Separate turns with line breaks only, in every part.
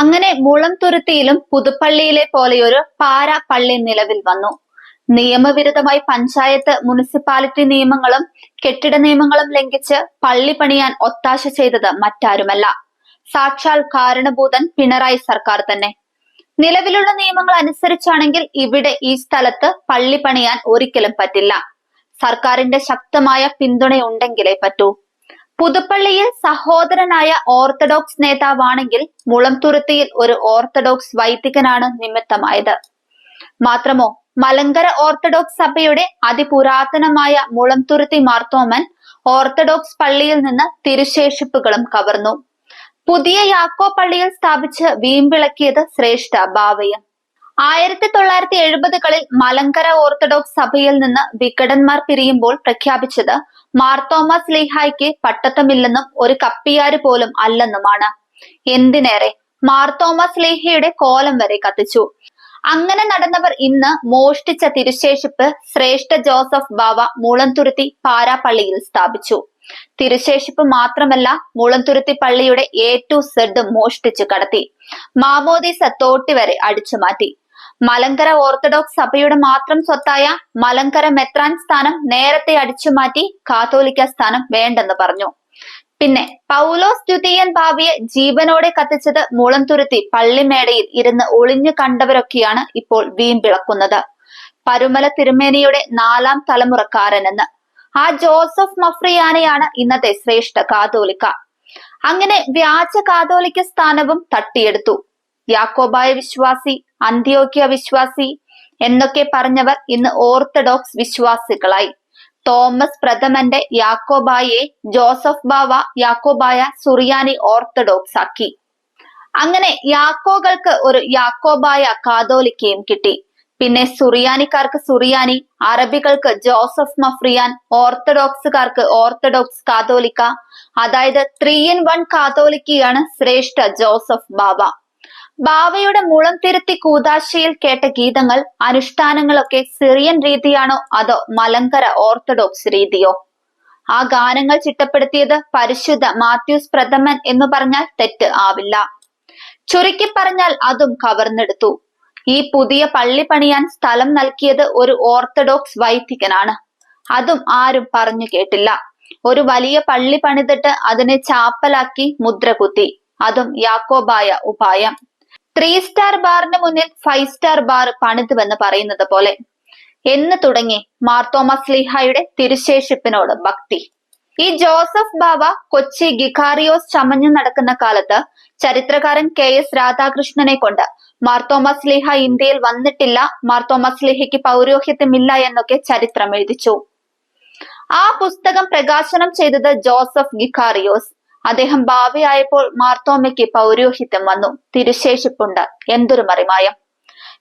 അങ്ങനെ മുളംതുരുത്തിയിലും പുതുപ്പള്ളിയിലെ പോലെയൊരു പാര പള്ളി നിലവിൽ വന്നു. നിയമവിരുദ്ധമായി പഞ്ചായത്ത് മുനിസിപ്പാലിറ്റി നിയമങ്ങളും കെട്ടിട നിയമങ്ങളും ലംഘിച്ച് പള്ളി പണിയാൻ ഒത്താശ ചെയ്തത് മറ്റാരുമല്ല. സാക്ഷാൽ കാരണഭൂതൻ പിണറായി സർക്കാർ തന്നെ. നിലവിലുള്ള നിയമങ്ങൾ അനുസരിച്ചാണെങ്കിൽ ഇവിടെ ഈ സ്ഥലത്ത് പള്ളി പണിയാൻ ഒരിക്കലും പറ്റില്ല. സർക്കാരിന്റെ ശക്തമായ പിന്തുണയുണ്ടെങ്കിലേ പറ്റൂ. പുതുപ്പള്ളിയിൽ സഹോദരനായ ഓർത്തഡോക്സ് നേതാവാണെങ്കിൽ മുളംതുരുത്തിയിൽ ഒരു ഓർത്തഡോക്സ് വൈദികനാണ് നിമിത്തമായത്. മാത്രമോ മലങ്കര ഓർത്തഡോക്സ് സഭയുടെ അതിപുരാതനമായ മുളംതുരുത്തി മാർത്തോമൻ ഓർത്തഡോക്സ് പള്ളിയിൽ നിന്ന് തിരുശേഷിപ്പുകളും കവർന്നു. പുതിയ യാക്കോ പള്ളിയിൽ സ്ഥാപിച്ച് വീമ്പിളക്കിയത് ശ്രേഷ്ഠ ഭാവയം ആയിരത്തി തൊള്ളായിരത്തി എഴുപതുകളിൽ മലങ്കര ഓർത്തഡോക്സ് സഭയിൽ നിന്ന് വിഘടന്മാർ പിരിയുമ്പോൾ പ്രഖ്യാപിച്ചത് മാർത്തോമസ് ലീഹായ്ക്ക് പട്ടത്തമില്ലെന്നും ഒരു കപ്പിയാര് പോലും അല്ലെന്നുമാണ്. എന്തിനേറെ? മാർത്തോമസ് ലീഹയുടെ കോലം വരെ കത്തിച്ചു. അങ്ങനെ നടന്നവർ ഇന്ന് മോഷ്ടിച്ച തിരുശേഷിപ്പ് ശ്രേഷ്ഠ ജോസഫ് ബാവ മുളന്തുരുത്തി പാരാപ്പള്ളിയിൽ സ്ഥാപിച്ചു. തിരുശേഷിപ്പ് മാത്രമല്ല മുളന്തുരുത്തി പള്ളിയുടെ എ ടു സെഡ് മോഷ്ടിച്ചു കടത്തി. മാമോദീസ തോട്ടി വരെ അടിച്ചു മാറ്റി മലങ്കര ഓർത്തഡോക്സ് സഭയുടെ മാത്രം സ്വത്തായ മലങ്കര മെത്രാൻ സ്ഥാനം നേരത്തെ അടിച്ചുമാറ്റി കാത്തോലിക്ക സ്ഥാനം വേണ്ടെന്ന് പറഞ്ഞു. പിന്നെ പൗലോസ് ദ്വിതീയൻ ഭാവിയെ ജീവനോടെ കത്തിച്ചത് മുളംതുരുത്തി പള്ളിമേടയിൽ ഇരുന്ന് ഒളിഞ്ഞു കണ്ടവരൊക്കെയാണ് ഇപ്പോൾ വീമ്പിളക്കുന്നത് പരുമല തിരുമേനിയുടെ നാലാം തലമുറക്കാരനെന്ന്. ആ ജോസഫ് മഫ്രിയാനയാണ് ഇന്നത്തെ ശ്രേഷ്ഠ കാതോലിക്ക. അങ്ങനെ വ്യാജ കാതോലിക്ക സ്ഥാനവും തട്ടിയെടുത്തു. യാക്കോബായ വിശ്വാസി അന്ത്യോക്യ വിശ്വാസി എന്നൊക്കെ പറഞ്ഞവർ ഇന്ന് ഓർത്തഡോക്സ് വിശ്വാസികളായി. തോമസ് പ്രഥമന്റെ യാക്കോബായെ ജോസഫ് ബാവ യാക്കോബായ സുറിയാനി ഓർത്തഡോക്സ് ആക്കി. അങ്ങനെ യാക്കോകൾക്ക് ഒരു യാക്കോബായ കാതോലിക്കയും കിട്ടി. പിന്നെ സുറിയാനിക്കാർക്ക് സുറിയാനി അറബികൾക്ക് ജോസഫ് മഫ്രിയാൻ ഓർത്തഡോക്സുകാർക്ക് ഓർത്തഡോക്സ് കാതോലിക്ക. അതായത് three in one കാതോലിക്കയാണ് Shreshtha Joseph ബാബ ബാവയുടെ മുളം തിരുത്തി കൂതാശയിൽ കേട്ട ഗീതങ്ങൾ അനുഷ്ഠാനങ്ങളൊക്കെ സിറിയൻ രീതിയാണോ അതോ മലങ്കര ഓർത്തഡോക്സ് രീതിയോ? ആ ഗാനങ്ങൾ ചിട്ടപ്പെടുത്തിയത് പരിശുദ്ധ മാത്യൂസ് പ്രഥമൻ എന്ന് പറഞ്ഞാൽ തെറ്റ് ആവില്ല. ചുരുക്കി പറഞ്ഞാൽ അതും കവർന്നെടുത്തു. ഈ പുതിയ പള്ളി പണിയാൻ സ്ഥലം നൽകിയത് ഒരു ഓർത്തഡോക്സ് വൈദികനാണ്. അതും ആരും പറഞ്ഞു കേട്ടില്ല. ഒരു വലിയ പള്ളി പണിതിട്ട് അതിനെ ചാപ്പലാക്കി മുദ്ര കുത്തി അതും യാക്കോബായ ഉപായം. ത്രീ സ്റ്റാർ ബാറിന് മുന്നിൽ ഫൈവ് സ്റ്റാർ ബാർ പണിതുവെന്ന് പറയുന്നത് പോലെ. എന്ന് തുടങ്ങി മാർത്തോമസ് ലിഹായുടെ തിരുശേഷിപ്പിനോട് ഭക്തി. ഈ ജോസഫ് ബാബ കൊച്ചി ഗിഖാറിയോസ് ചമഞ്ഞു നടക്കുന്ന കാലത്ത് ചരിത്രകാരൻ കെ എസ് രാധാകൃഷ്ണനെ കൊണ്ട് മാർത്തോമസ് ലീഹ ഇന്ത്യയിൽ വന്നിട്ടില്ല മാർത്തോമസ് ലീഹയ്ക്ക് പൗരോഹിത്യമില്ല എന്നൊക്കെ ചരിത്രം എഴുതിച്ചു ആ പുസ്തകം പ്രകാശനം ചെയ്തത് ജോസഫ് ഗിഖാറിയോസ്. അദ്ദേഹം ഭാവിയായപ്പോൾ മാർത്തോമയ്ക്ക് പൗരോഹിത്യം വന്നു. തിരുശേഷിപ്പുണ്ട്. എന്തൊരു മറിമായം.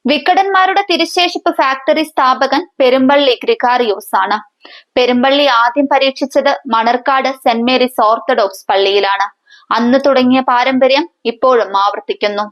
വിക്കടന്മാരുടെ തിരുശേഷിപ്പ് ഫാക്ടറി സ്ഥാപകൻ പെരുമ്പള്ളി ഗ്രിഗാറിയോസ് ആണ്. പെരുമ്പള്ളി ആദ്യം പരീക്ഷിച്ചത് മണർക്കാട് സെന്റ് മേരീസ് ഓർത്തഡോക്സ് പള്ളിയിലാണ്. അന്ന് തുടങ്ങിയ പാരമ്പര്യം ഇപ്പോഴും ആവർത്തിക്കുന്നു.